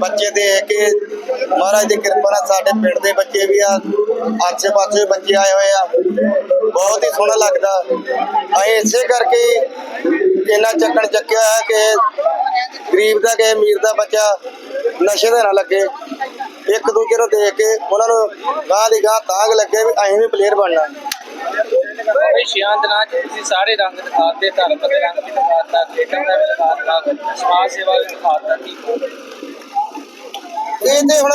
ਬੱਚੇ ਦੇਖ ਕੇ ਮਹਾਰਾਜ ਦੀ ਕਿਰਪਾ ਨਾਲ ਸਾਡੇ ਪਿੰਡ ਦੇ ਬੱਚੇ ਵੀ ਆ ਆਸੇ ਪਾਸੇ ਬੱਚੇ ਆਏ ਹੋਏ ਆ। ਬਹੁਤ ਹੀ ਸੋਹਣਾ ਲੱਗਦਾ। ਅਸੀਂ ਇਸੇ ਕਰਕੇ ਹੀ ਇੰਨਾ ਚੱਕਣ ਚੱਕਿਆ ਹੈ ਕਿ ਗਰੀਬ ਦਾ ਕਿ ਅਮੀਰ ਦਾ ਬੱਚਾ ਨਸ਼ੇ ਦੇ ਨਾ ਲੱਗੇ। ਇੱਕ ਦੂਜੇ ਨੂੰ ਦੇਖ ਕੇ ਉਹਨਾਂ ਨੂੰ ਗਾਹ ਦੀ ਗਾਹ ਤਾਂਗ ਲੱਗੇ ਵੀ ਅਸੀਂ ਵੀ ਪਲੇਅਰ ਬਣਨਾ। ਇਹ ਛਿਆਂ ਦਿਨਾਂ ਚ ਤੁਸੀਂ ਸਾਰੇ ਰੰਗ ਦਿਖਾਤੇ ਧਰਮ ਦੇ ਰੰਗ ਵੀ ਦਿਖਾਤਾ ਖੇਡਾਂ ਦਾ ਵੀ ਦਿਖਾਤਾ ਸਮਾਜ ਸੇਵਾ ਵੀ ਦਿਖਾਤਾ ਕੀ ਇਹ ਤੇ ਹੁਣ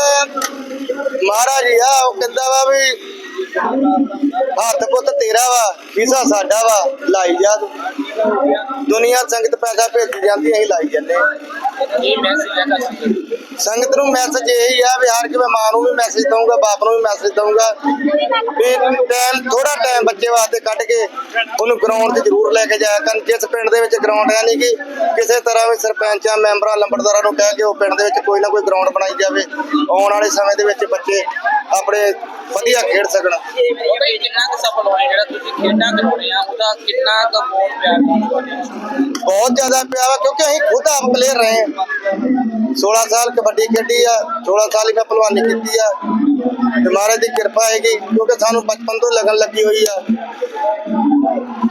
ਮਹਾਰਾਜ ਆ ਉਹ ਕਹਿੰਦਾ ਵਾ ਵੀ ਹੱਥ ਪੁੱਤ ਤੇਰਾ ਵਾ ਹਿੱਸਾ ਸਾਡਾ ਵਾ ਲਾਈ ਜਾ ਤੂੰ। ਦੁਨੀਆ ਸੰਗਤ ਪੈਸਾ ਭੇਜੀ ਜਾਂਦੀ ਅਸੀਂ ਲਾਈ ਜੰਨੇ ਇਹ ਮੈਸੇਜ ਹੈ ਕਸਮ ਸੰਗਤ ਨੂੰ ਮੈਸੇਜ ਇਹੀ ਆ ਵੀ ਹਰ ਕਿ ਮੈਂ ਮਾਂ ਨੂੰ ਵੀ ਮੈਸੇਜ ਦਊਂਗਾ, ਬਾਪ ਨੂੰ ਵੀ ਮੈਸੇਜ ਦਊਂਗਾ। ਵੀ ਟਾਈਮ ਥੋੜਾ ਟਾਈਮ ਬੱਚੇ ਵਾਸਤੇ ਕੱਢ ਕੇ ਉਹਨੂੰ ਗਰਾਊਂਡ 'ਤੇ ਜ਼ਰੂਰ ਲੈ ਕੇ ਜਾਇਆ ਕਰਨ। ਜਿਸ ਪਿੰਡ ਦੇ ਵਿੱਚ ਗਰਾਊਂਡ ਹੈ ਨਹੀਂ ਕਿ ਕਿਸੇ ਤਰ੍ਹਾਂ ਵੀ ਸਰਪੰਚਾਂ, ਮੈਂਬਰਾਂ, ਲੰਬੜਦਾਰਾਂ ਨੂੰ ਕਹਿ ਕੇ ਉਹ ਪਿੰਡ ਦੇ ਵਿੱਚ ਕੋਈ ਨਾ ਕੋਈ ਗਰਾਊਂਡ ਬਣਾਈ ਜਾਵੇ। ਆਉਣ ਵਾਲੇ ਸਮੇਂ ਦੇ ਵਿੱਚ ਬੱਚੇ ਆਪਣੇ ਵਧੀਆ ਖੇਡ ਸਕਣ। ਕਿੰਨਾ ਕੁ ਸਫਲ ਹੋਇਆ ਜਿਹੜਾ ਤੁਸੀਂ ਖੇਡਾਂ ਕਰਾਉਣੇ ਆ ਉਹਦਾ ਕਿੰਨਾ ਕੁ ਮੋੜ ਪਿਆ ਬਹੁਤ ਜ਼ਿਆਦਾ ਪਿਆ ਵਾ ਕਿਉਂਕਿ ਅਸੀਂ ਖੁਦ ਆਪ ਪਲੇਅਰ ਰਹੇ ਹਾਂ। 16 ਸਾਲ ਕਬੱਡੀ ਖੇਡੀ ਆ 16 ਸਾਲ ਹੀ ਮੈਂ ਪਹਿਲਵਾਨੀ ਕੀਤੀ ਆ। ਤੇ ਮਹਾਰਾਜ ਦੀ ਕਿਰਪਾ ਹੈਗੀ, ਕਿਉਂਕਿ ਸਾਨੂੰ ਬਚਪਨ ਤੋਂ ਲਗਨ ਲੱਗੀ ਹੋਈ ਆ।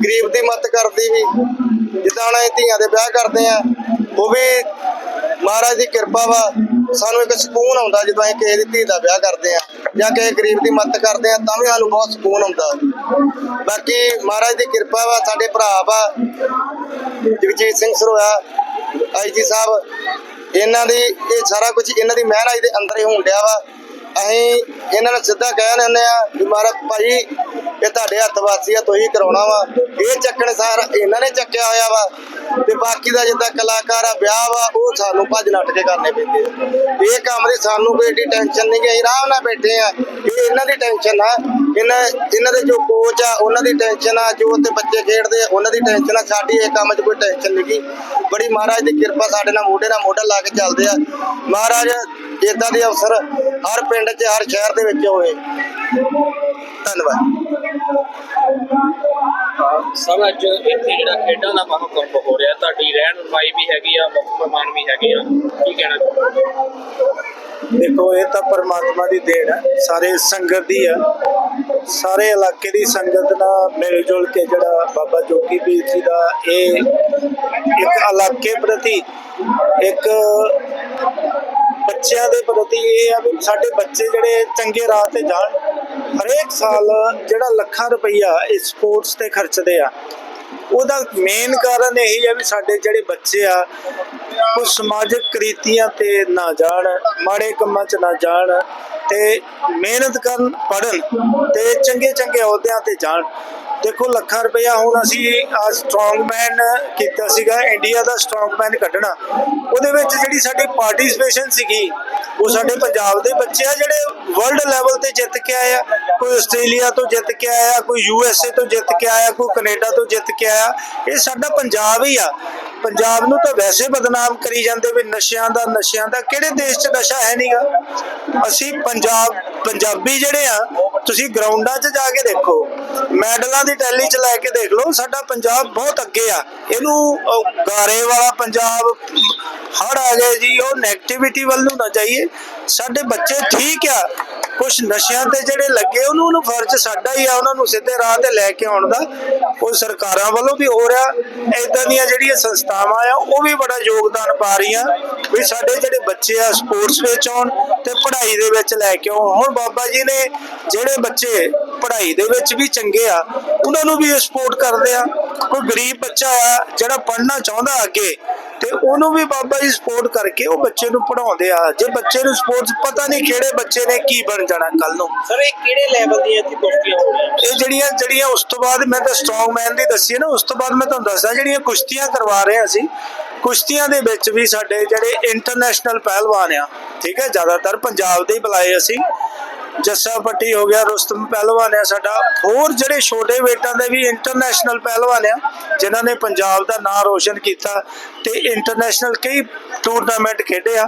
ਗਰੀਬ ਦੀ ਮਦਦ ਕਰਦੀ ਵੀ, ਜਿੱਦਾਂ ਹੁਣ ਅਸੀਂ ਧੀਆਂ ਦੇ ਵਿਆਹ ਕਰਦੇ ਆ, ਉਹ ਵੀ ਮਹਾਰਾਜ ਦੀ ਕਿਰਪਾ ਵਾ, ਸਾਨੂੰ ਇੱਕ ਸਕੂਨ ਆਉਂਦਾ ਜਦੋਂ ਅਸੀਂ ਕਿਸੇ ਦੀ ਧੀ ਦਾ ਵਿਆਹ ਕਰਦੇ ਆ, ਜਾਂ ਕਿਸੇ ਗਰੀਬ ਦੀ ਮਦਦ ਕਰਦੇ ਆ, ਤਾਂ ਵੀ ਸਾਨੂੰ ਬਹੁਤ ਸਕੂਨ ਆਉਂਦਾ ਬਾਕੀ ਮਹਾਰਾਜ ਦੀ ਕਿਰਪਾ ਵਾ, ਸਾਡੇ ਭਰਾ ਵਾ, ਜਗਜੀਤ ਸਿੰਘ ਸਰੋਆ ਆਈਜੀ ਸਾਹਿਬ ਇਹਨਾਂ ਦੀ, ਇਹ ਸਾਰਾ ਕੁਝ ਇਹਨਾਂ ਦੀ ਮਿਹਨਤ ਦੇ ਅੰਦਰ ਹੀ ਹੋਣ ਡਿਆ ਵਾ। ਅਸੀਂ ਇਹਨਾਂ ਨੂੰ ਸਿੱਧਾ ਕਹਿ ਦਿੰਦੇ ਆ ਵੀ ਮਹਾਰਾਜ ਭਾਈ, ਇਹ ਤੁਹਾਡੇ ਹੱਥ ਵਾਸੀ ਆ, ਤੁਸੀਂ ਕਰਾਉਣਾ ਵਾ। ਇਹ ਚੱਕਣ ਸਾਰ ਇਹਨਾਂ ਨੇ ਚੱਕਿਆ ਹੋਇਆ ਵਾ। ਤੇ ਬਾਕੀ ਦਾ ਜਿੱਦਾਂ ਕਲਾਕਾਰ ਆ, ਵਿਆਹ ਵਾ, ਉਹ ਸਾਨੂੰ ਭੱਜ ਨੱਟ ਕੇ ਕਰਨੇ ਪੈਂਦੇ ਆ। ਇਹ ਕੰਮ ਦੀ ਸਾਨੂੰ ਕੋਈ ਏਡੀ ਟੈਨਸ਼ਨ ਨਹੀਂ ਕਿ ਅਸੀਂ ਆਰਾਮ ਨਾਲ ਬੈਠੇ ਆ। ਇਹ ਇਹਨਾਂ ਦੀ ਟੈਨਸ਼ਨ ਆ। ਇਹਨਾਂ ਇਹਨਾਂ ਦੇ ਜੋ ਕੋਚ ਆ, ਉਹਨਾਂ ਦੀ ਟੈਨਸ਼ਨ ਆ। ਜੋ ਤੇ ਬੱਚੇ ਖੇਡਦੇ ਆ, ਉਹਨਾਂ ਦੀ ਟੈਨਸ਼ਨ ਆ। ਸਾਡੀ ਇਹ ਕੰਮ 'ਚ ਕੋਈ ਟੈਨਸ਼ਨ ਨਹੀਂ ਗੀ। ਬੜੀ ਮਹਾਰਾਜ ਦੀ ਕਿਰਪਾ ਸਾਡੇ ਨਾਲ ਮੋਢੇ ਨਾਲ ਮੋਢਾ ਲਾ ਕੇ ਚੱਲਦੇ ਆ। ਮਹਾਰਾਜ ਇਦਾਂ ਦੇ ਅਵਸਰ ਹਰ ਪਿੰਡ 'ਚ, ਹਰ ਸ਼ਹਿਰ ਦੇ ਵਿੱਚ ਹੋਏ। ਧੰਨਵਾਦ। ਸਭ ਅੱਜ ਇੱਥੇ ਜਿਹੜਾ ਖੇਡਾਂ ਦਾ ਮਹਾਕੁੰਭ ਹੋ ਰਿਹਾ ਤੁਹਾਡੀ ਰਹਿਣ ਰਮਾਈ ਵੀ ਹੈਗੀ ਆ ਮੁੱਖ ਮਹਿਮਾਨ ਵੀ ਹੈਗੇ ਆ। ਕੀ ਕਹਿਣਾ ਚਾਹੁੰਦੇ ਦੇਖੋ ਇਹ ਤਾਂ ਪਰਮਾਤਮਾ ਦੀ ਦੇਣ ਹੈ। ਸਾਰੇ ਸੰਗਤ ਦੀ ਆ ਸਾਰੇ ਇਲਾਕੇ ਦੀ ਸੰਗਤ ਨਾਲ ਮਿਲ ਜੁਲ ਕੇ ਜਿਹੜਾ ਬਾਬਾ ਜੋਗੀ ਪੀਰ ਜੀ ਦਾ ਇਹ ਇੱਕ ਇਲਾਕੇ ਪ੍ਰਤੀ ਇੱਕ ਬੱਚਿਆਂ ਦੇ ਪ੍ਰਤੀ ਇਹ ਆ ਵੀ ਸਾਡੇ ਬੱਚੇ ਜਿਹੜੇ ਚੰਗੇ ਰਾਹ ਤੇ ਜਾਣ। ਹਰੇਕ ਸਾਲ ਜਿਹੜਾ ਲੱਖਾਂ ਰੁਪਈਆ ਇਸ ਸਪੋਰਟਸ ਤੇ ਖਰਚਦੇ ਆ, ਉਹਦਾ ਮੇਨ ਕਾਰਨ ਇਹੀ ਹੈ ਵੀ ਸਾਡੇ ਜਿਹੜੇ ਬੱਚੇ ਆ, ਉਹ ਸਮਾਜਿਕ ਕ੍ਰਿਤੀਆਂ ਤੇ ਨਾ ਜਾਣ, ਮਾੜੇ ਕੰਮਾਂ 'ਚ ਨਾ ਜਾਣ ਤੇ ਮਿਹਨਤ ਕਰਨ ਪੜਨ ਤੇ ਚੰਗੇ ਚੰਗੇ ਅਹੁਦਿਆਂ ਤੇ ਜਾਣ। ਦੇਖੋ, ਲੱਖਾਂ ਰੁਪਇਆ ਹੁਣ ਅਸੀਂ ਆ ਸਟਰੋਂਗਮੈਨ ਕੀਤਾ ਸੀਗਾ ਇੰਡੀਆ ਦਾ ਸਟਰੋਂਗਮੈਨ ਕੱਢਣਾ। ਉਹਦੇ ਵਿੱਚ ਜਿਹੜੀ ਸਾਡੀ ਪਾਰਟਿਸਿਪੇਸ਼ਨ ਸੀਗੀ, ਉਹ ਸਾਡੇ ਪੰਜਾਬ ਦੇ ਬੱਚੇ ਆ, ਜਿਹੜੇ ਵਰਲਡ ਲੈਵਲ ਤੇ ਜਿੱਤ ਕੇ ਆਏ ਆ। ਕੋਈ ਆਸਟ੍ਰੇਲੀਆ ਤੋਂ ਜਿੱਤ ਕੇ ਆਇਆ ਕੋਈ ਯੂ ਐਸ ਏ ਤੋਂ ਜਿੱਤ ਕੇ ਆਇਆ ਕੋਈ ਕੈਨੇਡਾ ਤੋਂ ਜਿੱਤ ਕੇ ਆਇਆ ਇਹ ਸਾਡਾ ਪੰਜਾਬ ਹੀ ਆ। ਪੰਜਾਬ ਨੂੰ ਤਾਂ ਵੈਸੇ ਬਦਨਾਮ ਕਰੀ ਜਾਂਦੇ ਵੀ ਨਸ਼ਿਆਂ ਦਾ ਨਸ਼ਿਆਂ ਦਾ। ਕਿਹੜੇ ਦੇਸ਼ 'ਚ ਨਸ਼ਾ ਹੈ ਨਹੀਂਗਾ ਅਸੀਂ ਪੰਜਾਬ ਪੰਜਾਬੀ ਜਿਹੜੇ ਆ, ਤੁਸੀਂ ਗਰਾਊਂਡਾਂ 'ਚ ਜਾ ਕੇ ਦੇਖੋ, ਮੈਡਲਾਂ ਦੀ ਟੈਲੀ 'ਚ ਲੈ ਕੇ ਦੇਖ ਲਓ, ਸਾਡਾ ਪੰਜਾਬ ਬਹੁਤ ਅੱਗੇ ਆ। ਇਹਨੂੰ ਗਾਰੇ ਵਾਲਾ ਪੰਜਾਬ ਹੜ ਆ ਗਏ ਜੀ, ਉਹ ਨੈਗੇਟਿਵਿਟੀ ਵੱਲ ਨੂੰ ਨਾ ਜਾਈਏ। ਸਾਡੇ ਬੱਚੇ ਠੀਕ ਆ ਕੁਝ ਨਸ਼ਿਆਂ ਤੇ ਜਿਹੜੇ ਲੱਗੇ, ਉਹਨੂੰ ਉਹਨੂੰ ਫਰਜ਼ ਸਾਡਾ ਹੀ ਆ, ਉਹਨਾਂ ਨੂੰ ਸਿੱਧੇ ਰਾਹ ਤੇ ਲੈ ਕੇ ਆਉਣ ਦਾ। ਉਹ ਸਰਕਾਰਾਂ ਵੱਲੋਂ ਵੀ ਹੋ ਰਿਹਾ। ਇਦਾਂ ਦੀਆਂ ਜਿਹੜੀਆਂ ਸੰਸਥਾਵਾਂ ਆ, ਉਹ ਵੀ ਬੜਾ ਯੋਗਦਾਨ ਪਾ ਰਹੀਆਂ। ਵੀ ਸਾਡੇ ਜਿਹੜੇ ਬੱਚੇ ਆ, ਸਪੋਰਟਸ ਵਿੱਚ ਆਉਣ ਤੇ ਪੜ੍ਹਾਈ ਦੇ ਵਿੱਚ ਲੈ ਕੇ ਆਉਣ। ਹੁਣ ਬਾਬਾ ਜੀ ਨੇ ਜਿਹੜੇ ਬੱਚੇ ਪੜ੍ਹਾਈ ਦੇ ਵਿੱਚ ਵੀ ਚੰਗੇ ਆ, ਉਹਨਾਂ ਨੂੰ ਵੀ ਸਪੋਰਟ ਕਰਦੇ ਆ। ਕੋਈ ਗਰੀਬ ਬੱਚਾ ਆ, ਜਿਹੜਾ ਪੜ੍ਹਨਾ ਚਾਹੁੰਦਾ ਅੱਗੇ ਤੇ ਉਹਨੂੰ ਵੀ ਬਾਬਾ ਜੀ ਸਪੋਰਟ ਕਰਕੇ ਉਹ ਬੱਚੇ ਨੂੰ ਪੜਾਉਂਦੇ ਆ। ਜੇ ਬੱਚੇ ਨੂੰ ਸਪੋਰਟਸ ਪਤਾ ਨਹੀਂ ਕਿਹੜੇ ਬੱਚੇ ਨੇ ਕੀ ਬਣ ਜਾਣਾ ਕੱਲ ਨੂੰ। ਸਰ ਇਹ ਕਿਹੜੇ ਲੈਵਲ ਦੀਆਂ ਇੱਥੇ ਕੁਸ਼ਤੀਆਂ ਹੋ ਰਹੀਆਂ? ਇਹ ਜਿਹੜੀਆਂ ਜਿਹੜੀਆਂ ਉਸ ਤੋਂ ਬਾਅਦ ਮੈਂ ਤਾਂ ਸਟਰੋਂਗਮੈਨ ਦੀ ਦੱਸੀ ਨਾ ਉਸ ਤੋਂ ਬਾਅਦ ਮੈਂ ਤੁਹਾਨੂੰ ਦੱਸਦਾ ਜਿਹੜੀਆਂ ਕੁਸ਼ਤੀਆਂ ਕਰਵਾ ਰਹੇ ਅਸੀਂ ਕੁਸ਼ਤੀਆਂ ਦੇ ਵਿੱਚ ਵੀ ਸਾਡੇ ਜਿਹੜੇ ਇੰਟਰਨੈਸ਼ਨਲ ਪਹਿਲਵਾਨ ਆ ਠੀਕ ਹੈ ਜ਼ਿਆਦਾਤਰ ਪੰਜਾਬ ਦੇ ਹੀ ਬੁਲਾਏ ਅਸੀਂ। ਜੱਸਾ ਪੱਟੀ ਹੋ ਗਿਆ ਰੁਸਤਮ ਪਹਿਲਵਾਨ ਹੈ ਸਾਡਾ। ਹੋਰ ਜਿਹੜੇ ਛੋਟੇ ਵੇਟਾਂ ਦੇ ਵੀ ਇੰਟਰਨੈਸ਼ਨਲ ਪਹਿਲਵਾਨ ਆ, ਜਿਨ੍ਹਾਂ ਨੇ ਪੰਜਾਬ ਦਾ ਨਾਮ ਰੋਸ਼ਨ ਕੀਤਾ ਤੇ ਇੰਟਰਨੈਸ਼ਨਲ ਕਈ ਟੂਰਨਾਮੈਂਟ ਖੇਡੇ ਆ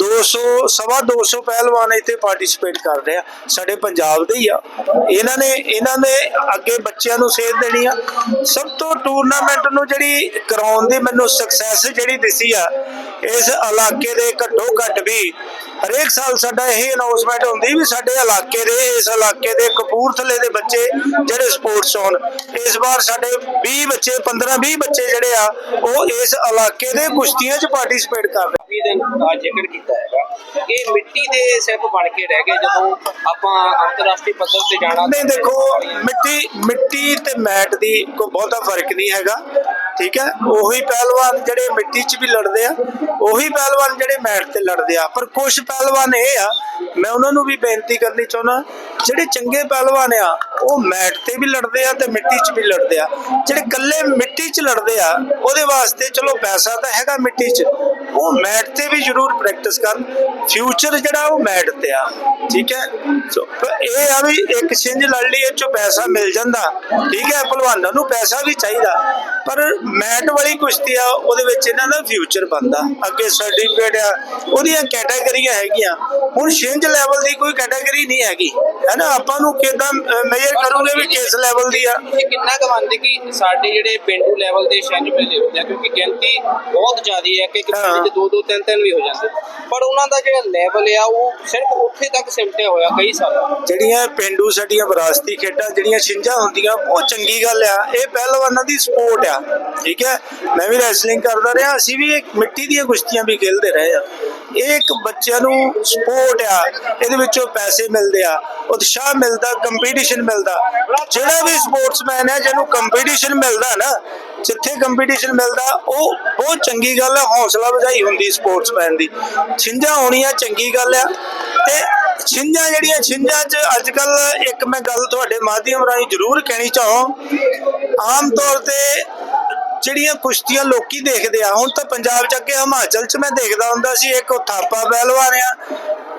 200 ਸਵਾ 200 ਪਹਿਲਵਾਨ ਇੱਥੇ ਪਾਰਟਿਸਿਪੇਟ ਕਰ ਰਹੇ ਆ, ਸਾਡੇ ਪੰਜਾਬ ਦੇ ਹੀ ਆ। ਇਹਨਾਂ ਨੇ ਇਹਨਾਂ ਨੇ ਅੱਗੇ ਬੱਚਿਆਂ ਨੂੰ ਸੇਧ ਦੇਣੀ ਆ। ਸਭ ਤੋਂ ਟੂਰਨਾਮੈਂਟ ਨੂੰ ਜਿਹੜੀ ਕਰਾਉਣ ਦੀ ਮੈਨੂੰ ਸਕਸੈਸ ਜਿਹੜੀ ਦਿਸੀ ਆ, ਇਸ ਇਲਾਕੇ ਦੇ ਘੱਟੋ ਘੱਟ ਵੀ ਹਰੇਕ ਸਾਲ ਸਾਡਾ ਇਹ ਅਨਾਉਂਸਮੈਂਟ ਹੁੰਦੀ ਵੀ ਸਾਡੇ ਇਲਾਕੇ ਦੇ ਇਸ ਇਲਾਕੇ ਦੇ ਕਪੂਰਥਲੇ ਦੇ ਬੱਚੇ ਜਿਹੜੇ ਸਪੋਰਟਸ ਹੋਣ ਇਸ ਵਾਰ ਸਾਡੇ 20 ਬੱਚੇ 15 20 ਬੱਚੇ ਜਿਹੜੇ ਆ ਉਹ ਇਸ ਇਲਾਕੇ ਦੇ ਕੁਸ਼ਤੀਆਂ 'ਚ ਪਾਰਟਿਸਿਪੇਟ ਕਰ ਰਹੇ। ਵੀ ਦਿਨ ਦਾ ਜ਼ਿਕਰ ਕੀਤਾ ਹੈਗਾ ਇਹ ਮਿੱਟੀ ਦੇ ਸਿਰਫ ਬਣ ਕੇ ਰਹਿ ਗਏ ਜਦੋਂ ਆਪਾਂ ਅੰਤਰਰਾਸ਼ਟਰੀ ਪੱਧਰ ਤੇ ਜਾਣਾ ਨਹੀਂ ਦੇਖੋ ਮਿੱਟੀ ਮਿੱਟੀ ਤੇ ਮੈਟ ਦੀ ਕੋਈ ਬਹੁਤਾ ਫ਼ਰਕ ਨਹੀਂ ਹੈਗਾ। ਠੀਕ ਹੈ? ਉਹੀ ਪਹਿਲਵਾਨ ਜਿਹੜੇ ਮਿੱਟੀ 'ਚ ਵੀ ਲੜਦੇ ਆ, ਉਹੀ ਪਹਿਲਵਾਨ ਜਿਹੜੇ ਮੈਟ ਤੇ ਲੜਦੇ ਆ। ਪਰ ਕੁਝ ਪਹਿਲਵਾਨ ਇਹ ਆ, ਮੈਂ ਉਹਨਾਂ ਨੂੰ ਵੀ ਬੇਨਤੀ ਕਰਨੀ ਚਾਹੁੰਦਾ, ਜਿਹੜੇ ਚੰਗੇ ਪਹਿਲਵਾਨ ਆ, ਉਹ ਮੈਟ ਤੇ ਵੀ ਲੜਦੇ ਆ ਤੇ ਮਿੱਟੀ 'ਚ ਵੀ ਲੜਦੇ ਆ। ਜਿਹੜੇ ਇਕੱਲੇ ਮਿੱਟੀ 'ਚ ਲੜਦੇ ਆ, ਉਹਦੇ ਵਾਸਤੇ ਚਲੋ ਪੈਸਾ ਤਾਂ ਹੈਗਾ ਮਿੱਟੀ 'ਚ, ਉਹ ਮੈਟ ਤੇ ਵੀ ਜ਼ਰੂਰ ਪ੍ਰੈਕਟਿਸ ਕਰਨ। ਫਿਊਚਰ ਜਿਹੜਾ ਉਹ ਮੈਟ ਤੇ ਆ, ਠੀਕ ਹੈ? ਸੋ ਇਹ ਆ ਵੀ ਇੱਕ ਛਿੰਝ ਲੜ ਲਈ ਇਹ ਚੋਂ ਪੈਸਾ ਮਿਲ ਜਾਂਦਾ। ਠੀਕ ਹੈ, ਭਲਵਾਨਾਂ ਨੂੰ ਪੈਸਾ ਵੀ ਚਾਹੀਦਾ। ਪਰ ਮੈਟ ਵਾਲੀ ਕੁਸ਼ਤੀ ਆ ਉਹਦੇ ਵਿੱਚ ਇਹਨਾਂ ਦਾ ਫਿਊਚਰ ਬਣਦਾ। ਅੱਗੇ ਸਰਟੀਫਿਕੇਟ ਆ ਉਹਦੀਆਂ ਕੈਟਾਗਰੀਆਂ ਹੈਗੀਆਂ। ਹੁਣ ਛਿੰਝ ਲੈਵਲ ਦੀ ਕੋਈ ਕੈਟਾਗਰੀ ਨਹੀਂ ਹੈਗੀ। ਹੈ ਨਾ ਆਪਾਂ ਨੂੰ ਕਿਦਾਂ ਮੇਜਰ ਕਰੋਗੇ ਵੀ ਕਿਸ ਲੈਵਲ ਦੀ ਆ? ਇਹ ਕਿੰਨਾ ਕੁ ਮੰਨਦੇ ਕਿ ਸਾਡੇ ਜਿਹੜੇ ਪਿੰਡੂ ਲੈਵਲ ਦੇ ਛਿੰਝ ਮੇਲੇ ਹੁੰਦੇ ਆ ਕਿਉਂਕਿ ਗਿਣਤੀ ਬਹੁਤ ਜ਼ਿਆਦੀ ਹੈ ਕਿ 'ਚ ਦੋ ਦੋ ਤਿੰਨ ਤਿੰਨ ਵੀ ਹੋ ਜਾਂਦੇ। ਪਰ ਉਹਨਾਂ ਦਾ ਜਿਹੜਾ ਲੈਵਲ ਆ ਉਹ ਸਿਰਫ ਉੱਥੇ ਤੱਕ ਸਿਮਟਿਆ ਹੋਇਆ ਕਈ ਸਾਲਾਂ ਜਿਹੜੀਆਂ ਪਿੰਡੂ ਸਾਡੀਆਂ ਵਿਰਾਸਤੀ ਖੇਡਾਂ ਜਿਹੜੀਆਂ ਛਿੰਝਾਂ ਹੁੰਦੀਆਂ ਬਹੁਤ ਚੰਗੀ ਗੱਲ ਆ। ਇਹ ਪਹਿਲਵਾਨਾਂ ਦੀ ਸਪੋਰਟ ਆ। ਠੀਕ ਹੈ? ਮੈਂ ਵੀ ਰੈਸਲਿੰਗ ਕਰਦਾ ਰਿਹਾ, ਅਸੀਂ ਵੀ ਮਿੱਟੀ ਦੀਆਂ ਕੁਸ਼ਤੀਆਂ ਵੀ ਖੇਲਦੇ ਰਹੇ ਆ। ਇਹ ਇੱਕ ਬੱਚਿਆਂ ਨੂੰ ਸਪੋਰਟ ਆ, ਇਹਦੇ ਵਿੱਚੋਂ ਪੈਸੇ ਮਿਲਦੇ ਆ, ਉਤਸ਼ਾਹ ਮਿਲਦਾ ਕੰਪੀਟੀਸ਼ਨ ਮਿਲਦਾ। ਜਿਹੜਾ ਵੀ ਸਪੋਰਟਸਮੈਨ ਹੈ, ਜਿਹਨੂੰ ਕੰਪੀਟੀਸ਼ਨ ਮਿਲਦਾ ਨਾ, ਜਿੱਥੇ ਕੰਪੀਟੀਸ਼ਨ ਮਿਲਦਾ, ਉਹ ਬਹੁਤ ਚੰਗੀ ਗੱਲ ਹੈ ਹੌਸਲਾ ਵਧਾਈ ਹੁੰਦੀ ਸਪੋਰਟਸਮੈਨ ਦੀ। ਛਿੰਝਾਂ ਹੋਣੀਆਂ ਚੰਗੀ ਗੱਲ ਆ, ਤੇ ਛਿੰਝਾਂ ਜਿਹੜੀਆਂ, ਛਿੰਝਾਂ 'ਚ ਅੱਜ ਕੱਲ ਇੱਕ ਮੈਂ ਗੱਲ ਤੁਹਾਡੇ ਮਾਧਿਅਮ ਰਾਹੀਂ ਜ਼ਰੂਰ ਕਹਿਣੀ ਚਾਹਾਂ। ਆਮ ਤੌਰ ਤੇ ਜਿਹੜੀਆਂ ਕੁਸ਼ਤੀਆਂ ਲੋਕੀ ਦੇਖਦੇ ਆ, ਹੁਣ ਤਾਂ ਪੰਜਾਬ 'ਚ ਅੱਗੇ ਹਿਮਾਚਲ 'ਚ ਮੈਂ ਦੇਖਦਾ ਹੁੰਦਾ ਸੀ, ਇੱਕ ਥਾਪਾ ਪਹਿਲਵਾਨ ਆ,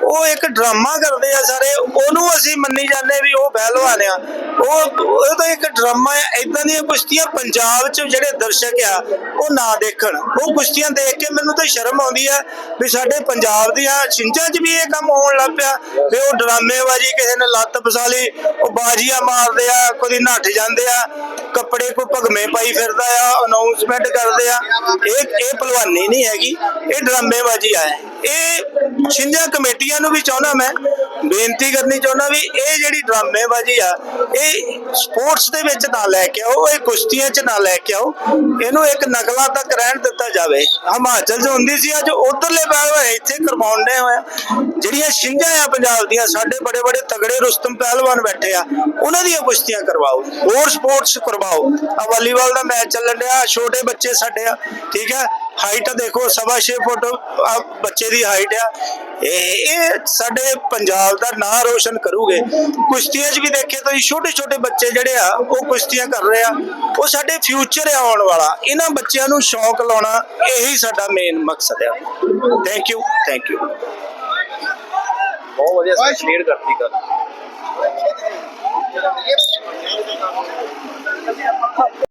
ਉਹ ਇੱਕ ਡਰਾਮਾ ਕਰਦੇ ਆ ਸਾਰੇ, ਉਹਨੂੰ ਅਸੀਂ ਮੰਨੀ ਜਾਂਦੇ ਵੀ ਉਹ ਪਹਿਲਵਾਨ ਆ ਉਹ ਉਹ ਤਾਂ ਇੱਕ ਡਰਾਮਾ ਆ ਇਦਾਂ ਦੀਆਂ ਕੁਸ਼ਤੀਆਂ ਪੰਜਾਬ 'ਚ ਜਿਹੜੇ ਦਰਸ਼ਕ ਆ, ਉਹ ਨਾ ਦੇਖਣ। ਉਹ ਕੁਸ਼ਤੀਆਂ ਦੇਖ ਕੇ ਮੈਨੂੰ ਤਾਂ ਸ਼ਰਮ ਆਉਂਦੀ ਆ ਵੀ ਸਾਡੇ ਪੰਜਾਬ ਦੀਆਂ ਛਿੰਝਾਂ 'ਚ ਵੀ ਇਹ ਕੰਮ ਹੋਣ ਲੱਗ ਪਿਆ। ਵੀ ਉਹ ਡਰਾਮੇਬਾਜ਼ੀ ਕਿਸੇ ਨੇ ਲੱਤ ਫਸਾ ਲਈ, ਉਹ ਬਾਜੀਆਂ ਮਾਰਦੇ ਆ ਕੋਈ ਨੱਠ ਜਾਂਦੇ ਆ, ਕੱਪੜੇ ਕੋ ਭਗਵੇਂ ਪਾਈ ਫਿਰਦਾ ਆ ਅਨਾਉਂਸਮੈਂਟ ਕਰਦੇ ਆ। ਇਹ ਇਹ ਭਲਵਾਨੀ ਨਹੀਂ ਹੈਗੀ, ਇਹ ਡਰਾਮੇਬਾਜ਼ੀ ਆ। ਇਹ ਛਿੰਝਾਂ ਕਮੇਟੀਆਂ ਨੂੰ ਵੀ ਚਾਹੁੰਦਾ ਮੈਂ, ਬੇਨਤੀ ਕਰਨੀ ਚਾਹੁੰਦਾ ਵੀ ਇਹ ਜਿਹੜੀ ਡਰਾਮੇਬਾਜ਼ੀ ਆ। ਇਹ ਸਪੋਰਟਸ ਦੇ ਵਿੱਚ ਨਾ ਲੈ ਕੇ ਆਓ, ਇਹ ਕੁਸ਼ਤੀਆਂ 'ਚ ਨਾ ਲੈ ਕੇ ਆਓ। ਇਹਨੂੰ ਇੱਕ ਨਕਲਾਂ ਤੱਕ ਰਹਿਣ ਦਿੱਤਾ ਜਾਵੇ। ਹਿਮਾਚਲ 'ਚ ਹੁੰਦੀ ਸੀ, ਅੱਜ ਉਧਰਲੇ ਬਾਗ ਹੋਏ, ਇੱਥੇ ਕਰਵਾਉਂਦੇ ਹੋਇਆ ਜਿਹੜੀਆਂ ਛਿੰਝਾਂ ਆ ਪੰਜਾਬ ਦੀਆਂ, ਸਾਡੇ ਬੜੇ ਬੜੇ ਤਗੜੇ ਰੁਸਤਮ ਪਹਿਲਵਾਨ ਬੈਠੇ ਆ, ਉਹਨਾਂ ਦੀਆਂ ਕੁਸ਼ਤੀਆਂ ਕਰਵਾਓ। ਹੋਰ ਸਪੋਰਟਸ ਕਰਵਾਓ। ਆ ਵਾਲੀਬਾਲ ਦਾ ਮੈਚ ਚੱਲਣ ਡਿਆ, ਛੋਟੇ ਬੱਚੇ ਸਾਡੇ ਆ, ਠੀਕ ਹੈ? ਹਾਈਟ ਦੇਖੋ, ਸਵਾ ਛੇ ਫੁੱਟ, ਆ ਬੱਚੇ ਦੀ ਹਾਈਟ ਆ। ਇਹ ਇਹ ਸਾਡੇ ਪੰਜਾਬ ਦਾ ਨਾਂ ਰੋਸ਼ਨ ਕਰੂਗੇ। ਕੁਸ਼ਤੀਆਂ 'ਚ ਵੀ ਦੇਖੇ ਤੁਸੀਂ ਛੋਟੇ ਛੋਟੇ ਬੱਚੇ ਜਿਹੜੇ ਆ, ਉਹ ਕੁਸ਼ਤੀਆਂ ਕਰ ਰਹੇ ਆ। ਉਹ ਸਾਡੇ ਫਿਊਚਰ ਆ ਆਉਣ ਵਾਲਾ। ਇਹਨਾਂ ਬੱਚਿਆਂ ਨੂੰ ਸ਼ੌਂਕ ਲਾਉਣਾ, ਇਹੀ ਸਾਡਾ ਮੇਨ ਮਕਸਦ ਆ। ਥੈਂਕ ਯੂ ਥੈਂਕ ਯੂ ਬਹੁਤ ਵਧੀਆ ਕਲੀਅਰ ਕਰਤੀ ਗੱਲ।